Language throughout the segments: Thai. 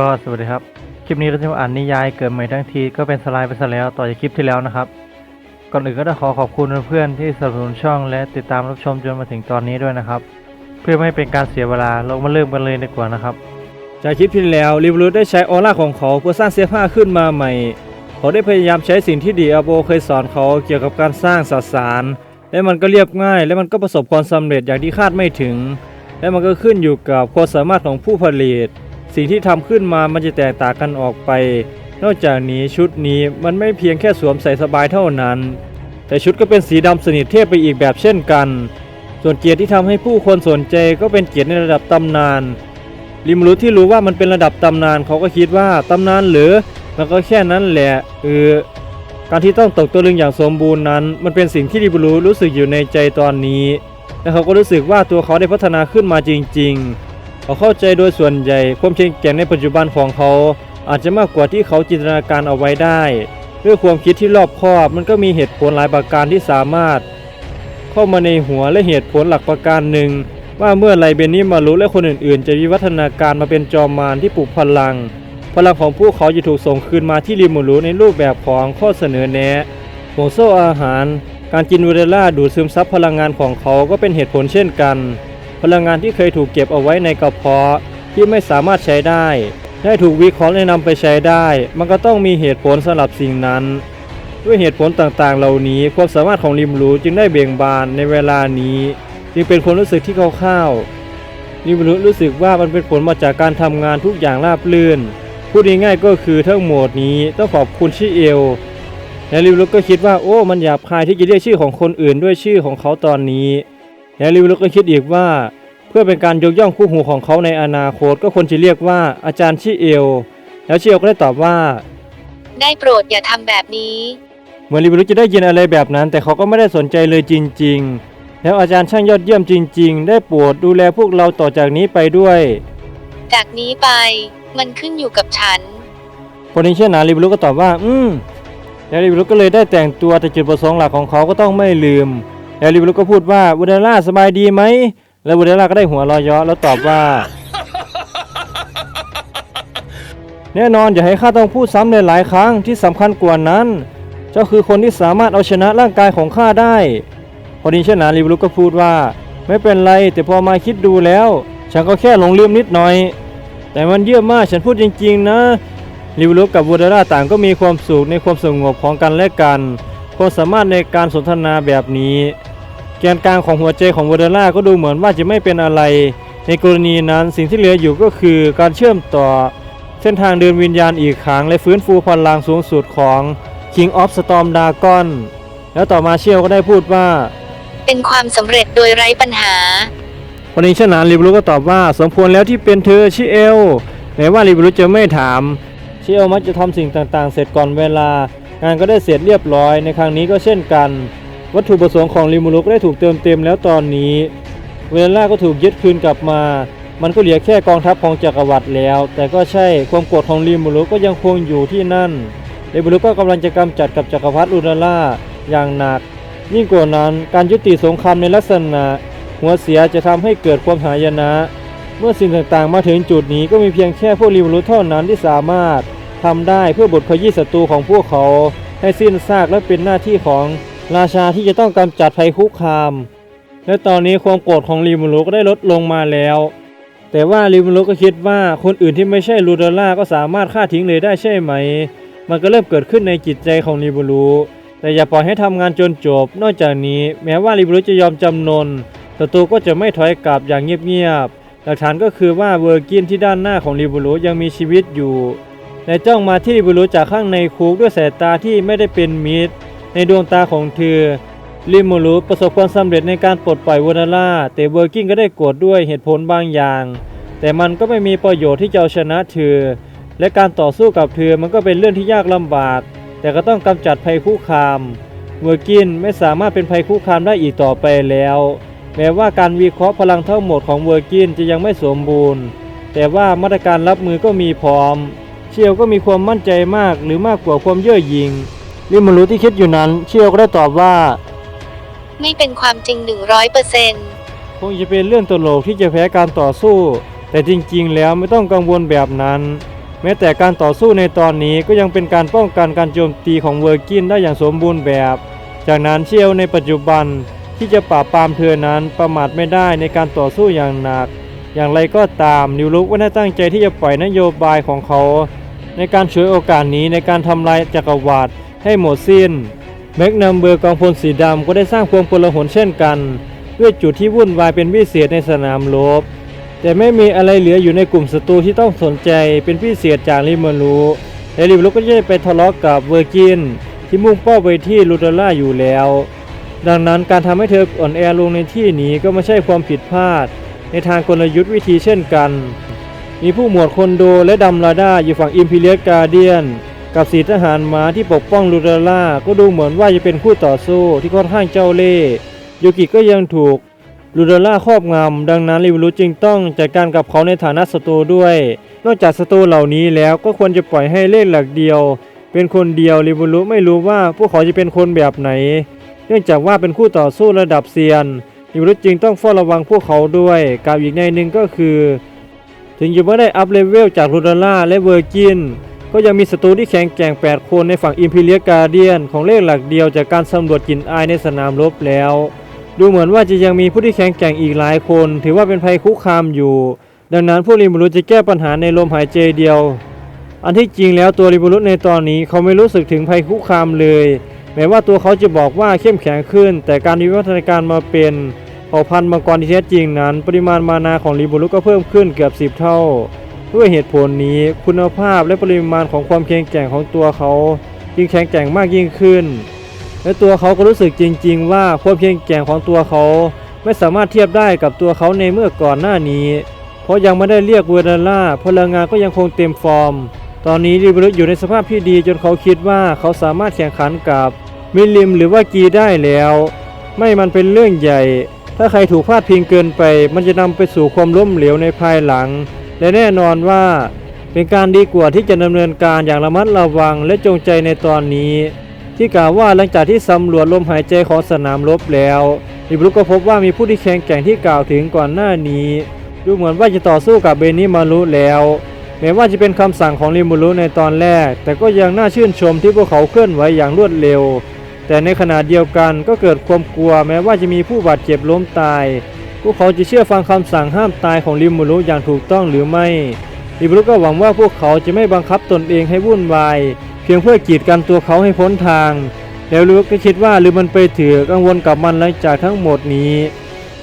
ก็สวัสดีครับ คลิปนี้เราจะมาอ่านนิยายเกิดใหม่ทั้งทีก็เป็นสไลด์ไปซะแล้วต่อจากคลิปที่แล้วนะครับ ก่อนอื่นก็ต้องขอขอบคุณเพื่อนๆที่สนับสนุนช่องและติดตามรับชมจนมาถึงตอนนี้ด้วยนะครับ เพื่อไม่ให้เป็นการเสียเวลาเรามาเริ่มกันเลยดีกว่านะครับ จากคลิปที่แล้วริวรูได้ใช้ออร่าของเขาเพื่อสร้างเสื้อผ้าขึ้นมาใหม่ เขาได้พยายามใช้สิ่งที่ดีอาโบเคยสอนเขาเกี่ยวกับการสร้างสสาร และมันก็เรียบง่าย และมันก็ประสบความสำเร็จอย่างที่คาดไม่ถึง และมันก็ขึ้นอยู่กับความสามารถของผู้ผลิต สิ่งที่ทำขึ้นมามันจะแตกต่างกันออกไป นอกจากนี้ชุดนี้มันไม่เพียงแค่สวมใส่สบายเท่านั้น แต่ชุดก็เป็นสีดำสนิทเทพไปอีกแบบเช่นกัน ส่วนเกียรติที่ทำให้ผู้คนสนใจก็เป็นเกียรติในระดับตำนาน ริมรู้ที่รู้ว่ามันเป็นระดับตำนานเขาก็คิดว่าตำนานหรือมันก็แค่นั้นแหละเออการที่ต้องตกตัวลึงอย่างสมบูรณ์นั้น มันเป็นสิ่งที่ริมรู้รู้สึกอยู่ในใจตอนนี้และเขาก็รู้สึกว่าตัวเขาได้พัฒนาขึ้นมาจริง ๆ เขาเข้าใจโดยส่วนใหญ่ ความเก่งแก่งในปัจจุบันของเขา อาจจะมากกว่าที่เขาจินตนาการเอาไว้ได้ ด้วยความคิดที่รอบคอบมันก็มีเหตุผลหลายประการที่สามารถ เข้ามาในหัวและเหตุผลหลักประการหนึ่ง ว่าเมื่อไรเบนนี่มารู้และคนอื่นๆ จะวิวัฒนาการมาเป็นจอมมารที่ปลุกพลัง พลังของพวกเขาจะถูกส่งคืนมาที่ริมูรุในรูปแบบของข้อเสนอแนะห่วงโซ่อาหาร การกินนูเดล่าดูดซึมซับพลังงานของเขาก็เป็นเหตุผลเช่นกัน พลังงานที่เคยถูกเก็บเอาไว้ในกระเพาะที่ไม่สามารถใช้ได้ ได้ถูกวิเคราะห์และนำไปใช้ได้ มันก็ต้องมีเหตุผลสำหรับสิ่งนั้น ด้วยเหตุผลต่างๆ เหล่านี้ความสามารถของริมรู้จึงได้เบ่งบานในเวลานี้ จึงเป็นความรู้สึกที่คร่าวๆริมรู้รู้สึกว่ามันเป็นผลมาจากการทำงานทุกอย่างราบรื่นพูดง่ายๆก็คือทั้งหมดนี้ต้องขอบคุณชื่อเอลและริมรูก็คิดว่าโอ้มันหยาบคายที่จะเรียกชื่อของคนอื่นด้วยชื่อของเขาตอนนี้ และริมรูก็คิดอีกว่า เพื่อเป็นการยกย่องคู่หูของเขาในอนาคตก็ควรจะเรียกว่าอาจารย์ชื่อเอล แล้วชื่อเอลก็ได้ตอบว่า ได้โปรดอย่าทำแบบนี้ เหมือนลิบรุจะได้ยินอะไรแบบนั้น แต่เขาก็ไม่ได้สนใจเลยจริง ๆ แล้วอาจารย์ช่างยอดเยี่ยมจริง ๆ ได้โปรดดูแลพวกเราต่อจากนี้ไปด้วย จากนี้ไป มันขึ้นอยู่กับฉัน คนนี้เชื่อหนาลิบรุก็ตอบว่า อืมแล้วลิบรุก็เลยได้แต่งตัวแต่จุดประสงค์หลักของเขาก็ต้องไม่ลืม แล้วลิบรุก็พูดว่าบูเดล่าสบายดีไหม แล้วบูเดล่าก็ได้หัวเรอยเยาะแล้วตอบว่า แน่นอนอย่าให้ข้าต้องพูดซ้ำหลายครั้งที่สำคัญกว่านั้น เจ้าคือคนที่สามารถเอาชนะร่างกายของข้าได้ พอดีเชนาริบลุกก็พูดว่า ไม่เป็นไรแต่พอมาคิดดูแล้ว ฉันก็แค่หลงลืมนิดหน่อย แต่มันเยี่ยมมากฉันพูดจริงๆนะริวลุกกับบูดาร่าต่างก็มีความสุขในความสงบของกันและกันความสามารถในการสนทนาแบบนี้ แกนกลางของหัวใจของบูดาร่าก็ดูเหมือนว่าจะไม่เป็นอะไร ในกรณีนั้นสิ่งที่เหลืออยู่ก็คือการเชื่อมต่อเส้นทางเดินวิญญาณอีกครั้งและฟื้นฟูพลังสูงสุดของ King of Storm Dragon แล้วต่อมาเชียวก็ได้พูดว่า เป็นความสำเร็จโดยไร้ปัญหาคนนี้ชนะริบรุก็ตอบว่าสมควรแล้วที่เป็นเธอชิเอลแม้ว่าริบรุจะไม่ถามชิเอลมักจะทำสิ่งต่างๆ เสร็จก่อนเวลางานก็ได้เสร็จเรียบร้อยในครั้งนี้ก็เช่นกัน วัตถุประสงค์ของริมูรุกได้ถูกเติมเต็มแล้วตอนนี้ เวลาก็ถูกยึดคืนกลับมา มันก็เหลือแค่กองทัพของจักรวรรดิแล้ว แต่ก็ใช่ความโกรธของริมูรุกก็ยังคงอยู่ที่นั่นเรเบลุกก็กำลังจะกำจัดกับจักรพรรดิอุนาล่าอย่างหนัก ยิ่งกว่านั้นการยุติสงครามในลักษณะ หัวเสียจะทำให้เกิดความหายนะ เมื่อสิ่งต่างๆมาถึงจุดนี้ก็มีเพียงแค่พวกริวรุกเท่านั้นที่สามารถทำได้เพื่อบทขยี้ศัตรูของพวกเขาให้สิ้นซากและเป็นหน้าที่ของ ราชาที่จะต้องกำจัดภัยคุกคาม และตอนนี้ความโกรธของริวรุก็ได้ลดลงมาแล้ว แต่ว่าริวรุก็คิดว่าคนอื่นที่ไม่ใช่ลูดอล่าก็สามารถฆ่าทิ้งเลยได้ใช่ไหม มันก็เริ่มเกิดขึ้นในจิตใจของริบูรุแต่อย่าปล่อยให้ทำงานจนจบ นอกจากนี้ แม้ว่าริบูรุจะยอมจำนนศัตรูก็จะไม่ถอยกลับอย่างเงียบๆหลักฐานก็คือว่าเวอร์กินที่ด้านหน้าของริบูรุยังมีชีวิตอยู่และจ้องมาที่ริบูรุจากข้างในคุกด้วยสายตาที่ไม่ได้เป็นมิตร ในดวงตาของเธอริมูรุประสบความสำเร็จในการปลดปล่อยวานาล่าแต่เวอร์กินก็ได้โกรธด้วยเหตุผลบางอย่าง แต่มันก็ไม่มีประโยชน์ที่จะเอาชนะเธอ และการต่อสู้กับเธอมันก็เป็นเรื่องที่ยากลำบาก แต่ก็ต้องกำจัดภัยคุกคามเวอร์กินไม่สามารถเป็นภัยคุกคามได้อีกต่อไปแล้ว แม้ว่าการวิเคราะห์พลังทั้งหมดของเวอร์กินจะยังไม่สมบูรณ์ แต่ว่ามาตรการรับมือก็มีพร้อม เชียวก็มีความมั่นใจมากหรือมากกว่าความเย่อหยิ่ง ริมารู้ที่คิดอยู่นั้นเชียวก็ได้ตอบว่า ไม่เป็นความจริงหนึ่งร้อยเปอร์เซนต์คงจะเป็นเรื่องตลกที่จะแพ้การต่อสู้ แต่จริงๆ แล้วไม่ต้องกังวลแบบนั้น แม้แต่การต่อสู้ในตอนนี้ก็ยังเป็นการป้องกันการโจมตีของเวอร์กินได้อย่างสมบูรณ์แบบ จากนั้นเชียวในปัจจุบันที่จะปราบปรามเธอนั้นประมาทไม่ได้ในการต่อสู้อย่างหนัก อย่างไรก็ตามนิวลุกว่าได้ตั้งใจที่จะปล่อยนโยบายของเขา ในการฉวยโอกาสนี้ในการทำลายจักรวรรดิ ให้หมดสิ้น แม็กนัมเบอร์กองพลสีดำก็ได้สร้างความโกลาหลเช่นกัน ด้วยจุดที่วุ่นวายเป็นพิเศษในสนามรบแต่ไม่มีอะไรเหลืออยู่ในกลุ่มศัตรูที่ต้องสนใจเป็นพิเศษจากลิมารูและลิมารูก็จะไปทะเลาะกับเวอร์กินที่มุ่งเป้าไปที่ลูเดล่าอยู่แล้ว ดังนั้นการทำให้เธออ่อนแอลงในที่นี้ก็ไม่ใช่ความผิดพลาด ในทางกลยุทธ์วิธีเช่นกัน มีผู้หมวดคอนโดและดัมลาด้าอยู่ฝั่งอิมพีเรียกาเดียน กับสีทหารม้าที่ปกป้องลูเดล่าก็ดูเหมือนว่าจะเป็นคู่ต่อสู้ที่ค่อนข้างเจ้าเล่ห์ยูกิก็ยังถูกลูเดล่าครอบงำดังนั้นริวรุจึงต้องจัดการกับเขาในฐานะศัตรูด้วย นอกจากศัตรูเหล่านี้แล้วก็ควรจะปล่อยให้เล่หลักเดียว เป็นคนเดียวริวรุไม่รู้ว่าพวกเขาจะเป็นคนแบบไหน เนื่องจากว่าเป็นคู่ต่อสู้ระดับเซียนริวรุจึงต้องเฝ้าระวังพวกเขาด้วยกับอีกในหนึ่งก็คือ ถึงจะไม่ได้อัพเลเวลจากลูเดล่าและเวอร์กิน ก็ยังมีศัตรูที่แข็งแกร่ง 8 คนในฝั่งอิมพีเรียกาเดียนของเลขหลักเดียวจากการสำรวจกลิ่นอายในสนามรบแล้ว ดูเหมือนว่าจะยังมีผู้ที่แข็งแกร่งอีกหลายคน ถือว่าเป็นภัยคุกคามอยู่ ดังนั้นพวกริมูรุจะแก้ปัญหาในลมหายใจเดียว อันที่จริงแล้วตัวริมูรุในตอนนี้เขาไม่รู้สึกถึงภัยคุกคามเลย แม้ว่าตัวเขาจะบอกว่าเข้มแข็งขึ้น แต่การวิวัฒนาการมาเป็นเผ่าพันธุ์มังกรที่แท้จริงนั้น ปริมาณมานาของริมูรุก็เพิ่มขึ้นเกือบ10เท่า ด้วยเหตุผลนี้คุณภาพและปริมาณของความแข็งแกร่งของตัวเขายิ่งแข็งแกร่งมากยิ่งขึ้น และตัวเขาก็รู้สึกจริง ๆ ว่าความเพียงแกร่งของตัวเขาไม่สามารถเทียบได้กับตัวเขาในเมื่อก่อนหน้านี้ เพราะยังไม่ได้เรียกเวอร์นาล่าพลังงานก็ยังคงเต็มฟอร์ม ตอนนี้ริบรุอยู่ในสภาพที่ดีจนเขาคิดว่าเขาสามารถแข่งขันกับมิลลิมหรือว่ากีได้แล้ว ไม่มันเป็นเรื่องใหญ่ ถ้าใครถูกพลาดพิงเกินไป มันจะนำไปสู่ความล้มเหลวในภายหลัง และแน่นอนว่าเป็นการดีกว่าที่จะดำเนินการอย่างระมัดระวังและจงใจในตอนนี้ ที่กล่าวว่าหลังจากที่สำรวจลมหายใจของสนามรบแล้วอิบรุกก็พบว่ามีผู้ที่แข็งแกร่งที่กล่าวถึงก่อนหน้านี้ ดูเหมือนว่าจะต่อสู้กับเบนิมารุแล้วแม้ว่าจะเป็นคำสั่งของริมูรุในตอนแรก แต่ก็ยังน่าชื่นชมที่พวกเขาเคลื่อนไหวอย่างรวดเร็ว แต่ในขณะเดียวกันก็เกิดความกลัว แม้ว่าจะมีผู้บาดเจ็บล้มตาย พวกเขาจะเชื่อฟังคำสั่งห้ามตายของริมูรุอย่างถูกต้องหรือไม่ริมูรุก็หวังว่าพวกเขาจะไม่บังคับตนเองให้วุ่นวาย เพียงเพื่อกีดกันตัวเขาให้พ้นทาง แล้วลูกก็คิดว่าหรือมันไปถือกังวลกับมันหลังจากทั้งหมดนี้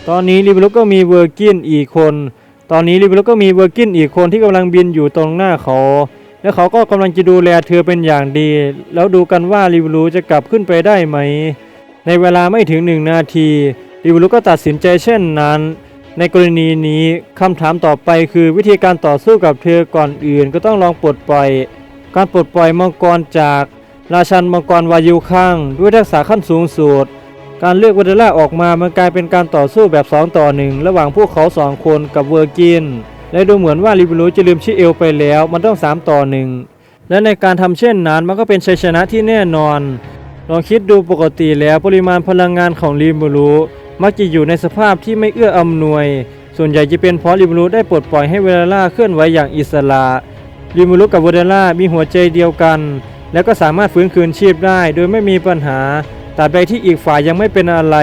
ตอนนี้ลิบลุกก็มีเวอร์กินอีกคน ตอนนี้ลิบลุกก็มีเวอร์กินอีกคนที่กำลังบินอยู่ตรงหน้าเขาและเขาก็กำลังจะดูแลเธอเป็นอย่างดี แล้วดูกันว่าลิบลุจะกลับขึ้นไปได้ไหม ในเวลาไม่ถึงหนึ่งนาที ลิบลุก็ตัดสินใจเช่นนั้น ในกรณีนี้คำถามต่อไปคือวิธีการต่อสู้กับเธอก่อนอื่นก็ต้องลองปลดปล่อย การปลดปล่อยมังกรจาก ราชันมังกรวายุข้าง ด้วยทักษะขั้นสูงสุดการเลือกวัตล่าออกมามันกลายเป็นการต่อสู้แบบ 2 ต่อ 1 ระหว่างพวกเขา 2 คนกับเวอร์กิน และดูเหมือนว่าลิบลูจะลืมชิเอลไปแล้วมันต้อง 3 ต่อ 1 และในการทำเช่นนั้นมันก็เป็นชัยชนะที่แน่นอน ลองคิดดูปกติแล้วปริมาณพลังงานของลิบลู มักจะอยู่ในสภาพที่ไม่เอื้ออำนวย ส่วนใหญ่จะเป็นเพราะลิบลูได้ปลดปล่อยให้เวลาล่าเคลื่อนไหวอย่างอิสระลิมูรุกับเวเดล่ามีหัวใจเดียวกัน และก็สามารถฟื้นคืนชีพได้ โดยไม่มีปัญหาตราบใดที่อีกฝ่ายยังไม่เป็นอะไร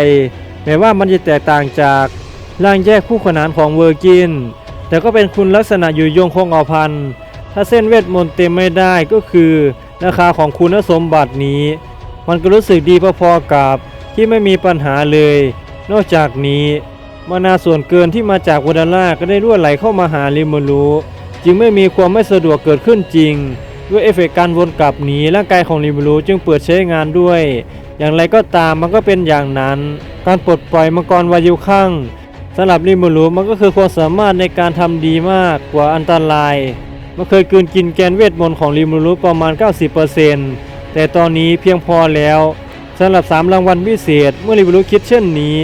แม้ว่ามันจะแตกต่างจากร่างแยกคู่ขนานของเวอร์กิน แต่ก็เป็นคุณลักษณะอยู่ยงคงอพันถ้าเส้นเวทมนต์เต็มไม่ได้ก็คือราคาของคุณสมบัตินี้ มันก็รู้สึกดีพอๆกับที่ไม่มีปัญหาเลย นอกจากนี้มานาส่วนเกินที่มาจากวเดล่าก็ได้รั่วไหลเข้ามาหาลิมูรุจึงไม่มีความไม่สะดวกเกิดขึ้นจริง ด้วยเอฟเฟกต์การวนกลับหนีร่างกายของลิมูรุจึงเปิดใช้งานด้วย อย่างไรก็ตามมันก็เป็นอย่างนั้น การปลดปล่อยมังกรวายุข้างสำหรับลิมูรุมันก็คือความสามารถในการทำดีมากกว่าอันตราย มันเคยกืนกินแกนเวทมนต์ของลิมูรุประมาณ 90%แต่ตอนนี้เพียงพอแล้ว สำหรับ 3 รางวัลพิเศษ เมื่อลิมูรุคิดเช่นนี้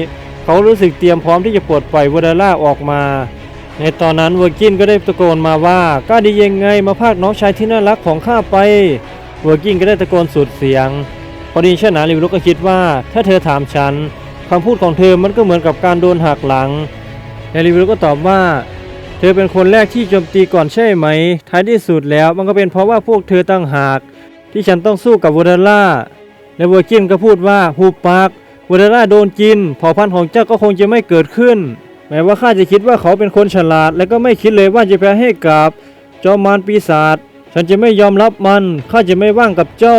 เขารู้สึกเตรียมพร้อมที่จะปลดปล่อยวอดาล่าออกมา ในตอนนั้นเวอร์กินก็ได้ตะโกนมาว่ากล้าดียังไงมาพากน้องชายที่น่ารักของข้าไปเวอร์กินก็ได้ตะโกนสุดเสียง พอดีเช่นนั้นลิวลุก็คิดว่า ถ้าเธอถามฉันคำพูดของเธอมันก็เหมือนกับการโดนหักหลังและลิวลุก็ตอบว่า เธอเป็นคนแรกที่โจมตีก่อนใช่ไหม ท้ายที่สุดแล้วมันก็เป็นเพราะว่าพวกเธอตั้งหาก ที่ฉันต้องสู้กับวอเดล่า และเวอร์กินก็พูดว่าหูปากวอเดล่าโดนกินเผ่าพันธุ์ของเจ้าก็คงจะไม่เกิดขึ้น แม้ว่าข้าจะคิดว่าเขาเป็นคนฉลาด และก็ไม่คิดเลยว่าจะแพ้ให้กับจอมมารปีศาจฉันจะไม่ยอมรับมันข้าจะไม่ว่างกับเจ้า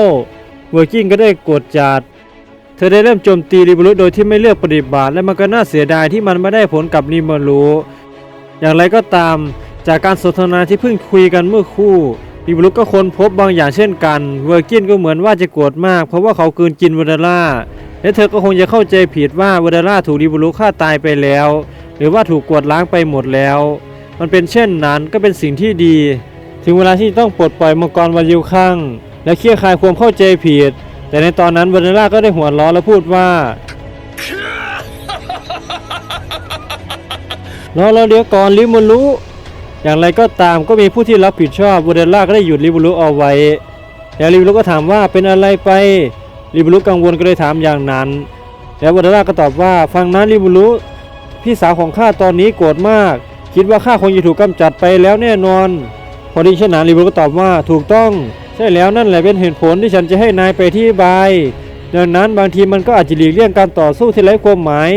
เวอร์กินก็ได้โกรธจัดเธอได้เริ่มโจมตีริบรุโดยที่ไม่เลือกปฏิบัติและมันก็น่าเสียดายที่มันไม่ได้ผลกับริมารุอย่างไรก็ตาม จากการสนทนาที่เพิ่งคุยกันเมื่อคู่ ลิบรุกก็ค้นพบบางอย่างเช่นกัน เวอร์กินก็เหมือนว่าจะโกรธมาก เพราะว่าเขากืนกินวอดาร่า และเธอก็คงจะเข้าใจผิดว่าวอดาร่าถูกริบรุฆ่าตายไปแล้ว หรือว่าถูกกวดล้างไปหมดแล้ว มันเป็นเช่นนั้นก็เป็นสิ่งที่ดี ถึงเวลาที่ต้องปลดปล่อยมังกรวายิวข้างและเคลี่ยร์คลายความเข้าใจผิด แต่ในตอนนั้นวานิลล่าก็ได้หัวล้อและพูดว่ารอเราเดี๋ยวก่อนลิมูรุ อย่างไรก็ตามก็มีผู้ที่รับผิดชอบวานิลล่าก็ได้หยุดลิมูรุเอาไว้ แล้วลิมูรุก็ถามว่าเป็นอะไรไปลิมูรุกังวลก็เลยถามอย่างนั้น แล้ววานิลล่าก็ตอบว่าฟังนะลิมูรุพี่สาวของข้าตอนนี้โกรธมาก คิดว่าข้าคงจะถูกกำจัดไปแล้วแน่นอน พอดีเช่นนั้นลิมูรุก็ตอบว่าถูกต้อง ใช่แล้วนั่นแหละเป็นเหตุผลที่ฉันจะให้นายไปที่บายดังนั้นบางทีมันก็อาจจะหลีกเลี่ยงการต่อสู้ที่ไร้ความหมาย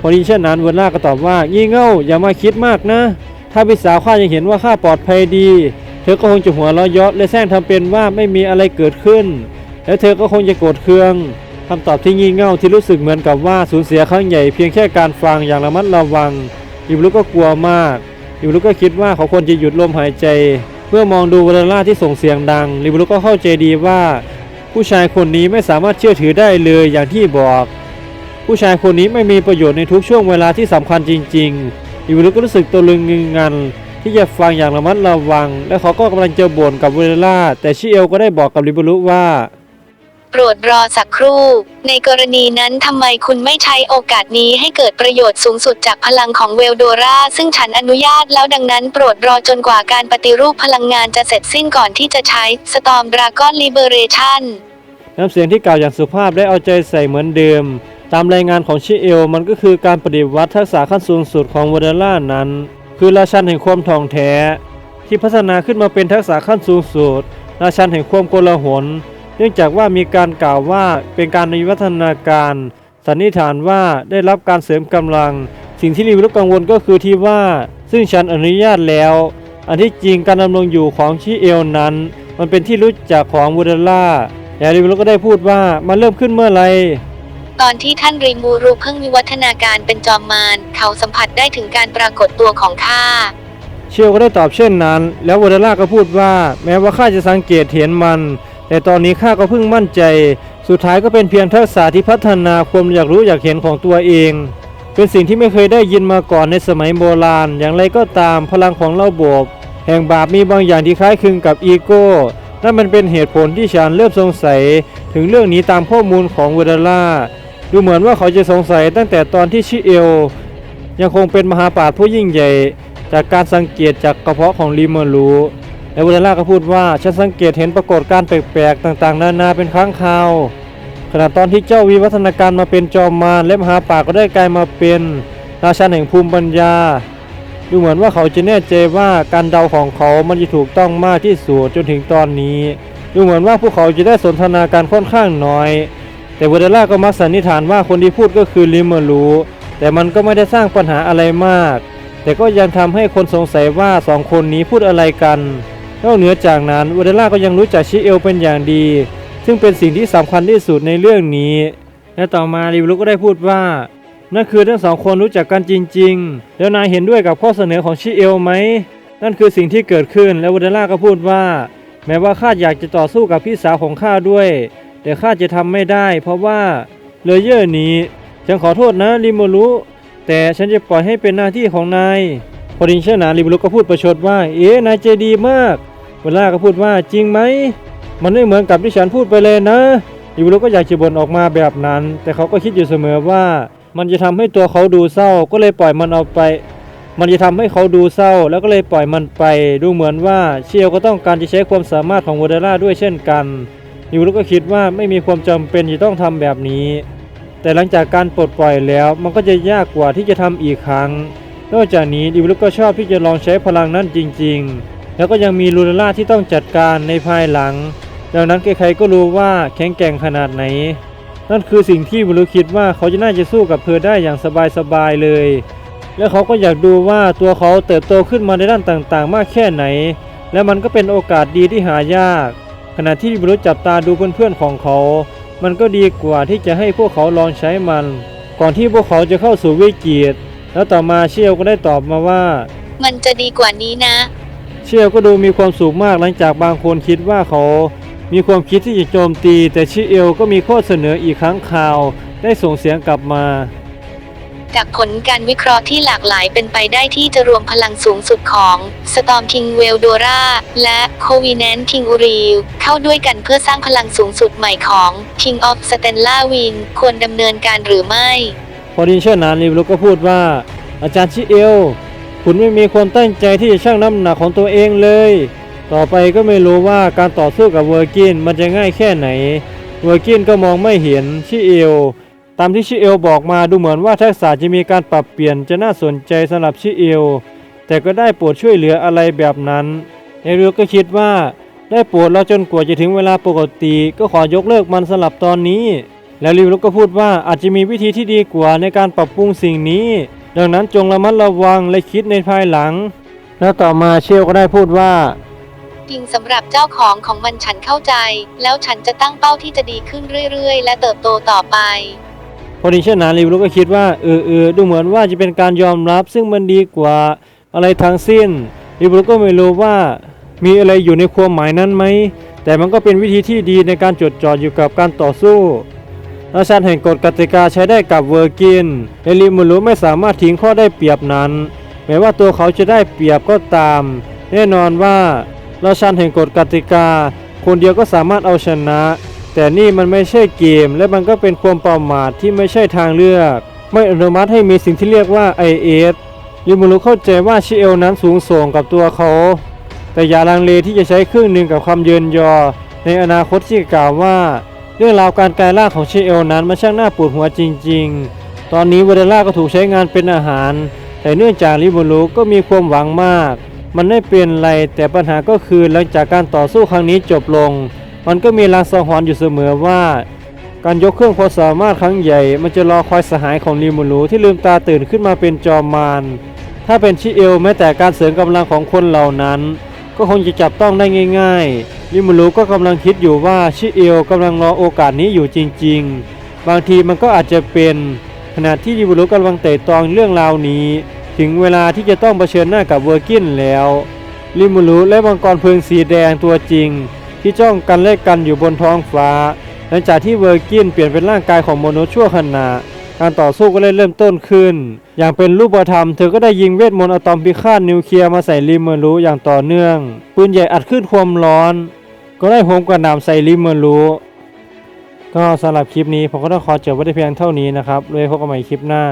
พอดีเช่นนั้นเวอร์ล่าก็ตอบว่ายี่เง่าอย่ามาคิดมากนะ ถ้าพี่สาวข้ายังเห็นว่าข้าปลอดภัยดี เธอก็คงจะหัวเราะเยาะและแซงทำเป็นว่าไม่มีอะไรเกิดขึ้น แล้วเธอก็คงจะโกรธเคืองคำตอบที่งี่เง่าที่รู้สึกเหมือนกับว่าสูญเสียครั้งใหญ่เพียงแค่การฟังอย่างระมัดระวัง อิบลุกก็กลัวมาก อิบลุกก็คิดว่าเขาควรจะหยุดลมหายใจ เมื่อมองดูวอลล่าที่ส่งเสียงดังลิบลุกก็เข้าใจดีว่า ผู้ชายคนนี้ไม่สามารถเชื่อถือได้เลยอย่างที่บอก ผู้ชายคนนี้ไม่มีประโยชน์ในทุกช่วงเวลาที่สำคัญจริง ๆ ลิบลุกก็รู้สึกตะลึงงึงงัน ที่จะฟังอย่างระมัดระวัง และเขาก็กำลังจะบ่นกับเวลล่า แต่ชิเอลก็ได้บอกกับลิบลุว่าโปรดรอสักครู่ ในกรณีนั้นทำไมคุณไม่ใช้โอกาสนี้ให้เกิดประโยชน์สูงสุดจากพลังของเวลโดรา ซึ่งฉันอนุญาตแล้วดังนั้นโปรดรอจนกว่าการปฏิรูปพลังงานจะเสร็จสิ้นก่อนที่จะใช้ Storm Dragon Liberation น้ำเสียงที่กล่าวอย่างสุภาพได้เอาใจใส่เหมือนเดิม ตามรายงานของชิเอลมันก็คือการปฏิวัติทักษะขั้นสูงสุดของวอเดล่านั้น คือราชันแห่งความทองแท้ ที่พัฒนาขึ้นมาเป็นทักษะขั้นสูงสุดราชันแห่งความโกลาหลเนื่องจากว่ามีการกล่าวว่าเป็นการวิวัฒนาการ สันนิษฐานว่าได้รับการเสริมกำลัง สิ่งที่รีวิวกังวลก็คือที่ว่า ซึ่งฉันอนุญาตแล้ว อันที่จริงการดำรงอยู่ของชิเอลนั้น มันเป็นที่รู้จักของวูดล่าแอริวก็ได้พูดว่ามันเริ่มขึ้นเมื่อไหร ตอนที่ท่านริมูรุเพิ่งวิวัฒนาการเป็นจอมมารเขาสัมผัสได้ถึงการปรากฏตัวของข้า เชียวก็ได้ตอบเช่นนั้น แล้ววูดล่าก็พูดว่า แม้ว่าข้าจะสังเกตเห็นมัน แต่ตอนนี้ข้าก็เพิ่งมั่นใจ สุดท้ายก็เป็นเพียงทักษะที่พัฒนาความอยากรู้อยากเห็นของตัวเอง เป็นสิ่งที่ไม่เคยได้ยินมาก่อนในสมัยโบราณ อย่างไรก็ตามพลังของระบบแห่งบาปมีบางอย่างที่คล้ายคลึงกับอีโก้นั่นมันเป็นเหตุผลที่ฉันเริ่มสงสัย ถึงเรื่องนี้ตามข้อมูลของเวดล่า ดูเหมือนว่าเขาจะสงสัยตั้งแต่ตอนที่ชิเอล ยังคงเป็นมหาปราชญ์ผู้ยิ่งใหญ่ จากการสังเกตจากกระเพาะของลิเมอรูและเวดาล่าก็พูดว่าฉันสังเกตเห็นปรากฏการณ์แปลกๆต่างๆ นานาเป็นครั้งคราวขณะตอนที่เจ้าวิวัฒนาการมาเป็นจอมมารและมหาป่าก็ได้กลายมาเป็นราชันแห่งภูมิปัญญา ดูเหมือนว่าเขาจะแน่ใจว่าการเดาของเขามันจะถูกต้องมากที่สุดจนถึงตอนนี้ ดูเหมือนว่าพวกเขาจะได้สนทนาการค่อนข้างน้อย แต่เวเดล่าก็มักสันนิษฐานว่าคนที่พูดก็คือลิเมอรูแต่มันก็ไม่ได้สร้างปัญหาอะไรมาก แต่ก็ยังทำให้คนสงสัยว่าสองคนนี้พูดอะไรกันนอกเหนือจากนั้นเวเดล่าก็ยังรู้จักชิเอลเป็นอย่างดี ซึ่งเป็นสิ่งที่สำคัญที่สุดในเรื่องนี้ และต่อมาริวลุก็ได้พูดว่า นั่นคือทั้งสองคนรู้จักกันจริง ๆ แล้วนายเห็นด้วยกับข้อเสนอของชิเอลไหมนั่นคือสิ่งที่เกิดขึ้นแล้ววเดล่าก็พูดว่า แม้ว่าข้าอยากจะต่อสู้กับพี่สาวของข้าด้วย แต่ข้าจะทำไม่ได้ เพราะว่าเลเยอร์นี้ฉันขอโทษนะริโมรุแต่ฉันจะปล่อยให้เป็นหน้าที่ของนายพอดินเชนาริโมรุก็พูดประชดว่า เอ๊ะนายใจดีมากเวลาก็พูดว่าจริงไหมมันไม่เหมือนกับที่ฉันพูดไปเลยนะริโมรุก็อยากจะบ่นออกมาแบบนั้น แต่เขาก็คิดอยู่เสมอว่า มันจะทำให้ตัวเขาดูเศร้า ก็เลยปล่อยมันเอาไป มันจะทำให้เขาดูเศร้า แล้วก็เลยปล่อยมันไป ดูเหมือนว่าเชียวก็ต้องการจะใช้ความสามารถของโมเดล่าด้วยเช่นกัน ยูรุก็คิดว่าไม่มีความจำเป็นที่ต้องทำแบบนี้ แต่หลังจากการปลดปล่อยแล้วมันก็จะยากกว่าที่จะทำอีกครั้ง นอกจากนี้ดิวลุกก็ชอบที่จะลองใช้พลังนั้นจริง ๆ แล้วก็ยังมีลูล่าที่ต้องจัดการในภายหลัง ดังนั้นใครๆก็รู้ว่าแข็งแกร่งขนาดไหน นั่นคือสิ่งที่บรูคิดว่าเขาจะน่าจะสู้กับเธอได้อย่างสบายๆเลย และเขาก็อยากดูว่าตัวเขาเติบโตขึ้นมาในด้านต่างๆ มากแค่ไหน และมันก็เป็นโอกาสดีที่หายาก ณะที่บรูจับตาดูเพื่อนๆของเขา มันก็ดีกว่าที่จะให้พวกเขาลองใช้มัน ก่อนที่พวกเขาจะเข้าสู่วิกฤตแล้วต่อมาเชียวก็ได้ตอบมาว่า มันจะดีกว่านี้นะ เชียวก็ดูมีความสุขมากหลังจากบางคนคิดว่าเขา มีความคิดที่จะโจมตี แต่ชิเอลก็มีข้อเสนออีกครั้งข่าว ได้ส่งเสียงกลับมา จากผลการวิเคราะห์ที่หลากหลายเป็นไปได้ที่จะรวมพลังสูงสุดของ Storm King v e l d o r a และ Covenant King Uriel เข้าด้วยกันเพื่อสร้างพลังสูงสุดใหม่ของ King of Stella Win ควรดำเนินการหรือไม่ พอดีเช่นนั้นลิวลุกก็พูดว่า อาจารย์ชิเอล คุณไม่มีความตั้งใจที่จะชั่งน้ำหนักของตัวเองเลย ต่อไปก็ไม่รู้ว่าการต่อสู้กับเวอร์กินมันจะง่ายแค่ไหน เวอร์กินก็มองไม่เห็นชิเอล ตามที่ชิเอลบอกมาดูเหมือนว่าทักษะจะมีการปรับเปลี่ยนจะน่าสนใจสำหรับชิเอล แต่ก็ได้โปรดช่วยเหลืออะไรแบบนั้นเอริลก็คิดว่าได้โปรดเราจนกว่าจะถึงเวลาปกติ ก็ขอยกเลิกมันสำหรับตอนนี้ แล้วลิวลกก็พูดว่าอาจจะมีวิธีที่ดีกว่าในการปรับปรุงสิ่งนี้ ดังนั้นจงระมัดระวังและคิดในภายหลัง แล้วต่อมาเชลก็ได้พูดว่าจริงสำหรับเจ้าของของมันฉันเข้าใจ แล้วฉันจะตั้งเป้าที่จะดีขึ้นเรื่อยๆ และเติบโตต่อไป พอดีเช่นนั้นลิวลุก็คิดว่าเออเออดูเหมือนว่าจะเป็นการยอมรับ ซึ่งมันดีกว่าอะไรทั้งสิ้นลิวลุก็ไม่รู้ว่ามีอะไรอยู่ในความหมายนั้นไหม แต่มันก็เป็นวิธีที่ดีในการจดจ่ออยู่กับการต่อสู้ราชาแห่งกฎกติกาใช้ได้กับเวอร์กินเอลิมูรุไม่สามารถทิ้งข้อได้เปรียบนั้น แม้ว่าตัวเขาจะได้เปรียบก็ตาม แน่นอนว่าราชาแห่งกฎกติกา คนเดียวก็สามารถเอาชนะ แต่นี่มันไม่ใช่เกม และมันก็เป็นความประมาทที่ไม่ใช่ทางเลือก ไม่อนุมัติให้มีสิ่งที่เรียกว่า IS ลิมูรุเข้าใจว่าชิเอลนั้นสูงส่งกับตัวเขา แต่อย่าลังเลที่จะใช้ครึ่งหนึ่งกับความเยินยอ ในอนาคตที่กล่าวว่า เรื่องราวการกลายร่างของชิเอลนั้นมันช่างน่าปวดหัวจริง ๆ ตอนนี้เวเดล่าก็ถูกใช้งานเป็นอาหาร แต่เนื่องจากลิมูรุก็มีความหวังมาก มันไม่เป็นไรแต่ปัญหาก็คือหลังจากการต่อสู้ครั้งนี้จบลง มันก็มีลางสังหรณ์อยู่เสมอว่า การยกเครื่องความสามารถครั้งใหญ่ มันจะรอคอยสหายของลิมูรุที่ลืมตาตื่นขึ้นมาเป็นจอมมารถ้าเป็นชิเอลแม้แต่การเสริมกำลังของคนเหล่านั้น ก็คงจะจับต้องได้ง่ายๆลิมูรุก็กำลังคิดอยู่ว่าชิเอลกำลังรอโอกาสนี้อยู่จริง ๆ บางทีมันก็อาจจะเป็นขณะที่ลิมูรุกำลังเตะตองเรื่องราวนี้ ถึงเวลาที่จะต้องเผชิญหน้ากับเวอร์กินแล้วลิมูรุและมังกรเพลิงสีแดงตัวจริง ที่จ้องกันเล่กันอยู่บนท้องฟ้า หลังจากที่เวอร์กินเปลี่ยนเป็นร่างกายของมนุษย์ชั่วขณะการต่อสู้ก็ได้เริ่มต้นขึ้น อย่างเป็นรูปธรรม เธอก็ได้ยิงเวทมนต์อะตอมพิฆาตนิวเคลียร์มาใส่ลิมเมอรูอย่างต่อเนื่อง ปืนใหญ่อัดขึ้นความร้อน ก็ได้โหมกระหน่ำใส่ลิมเมอรูก็สำหรับคลิปนี้ผมก็ต้องขอจบไว้เพียงเท่านี้นะครับเลยพบกันใหม่คลิปหน้า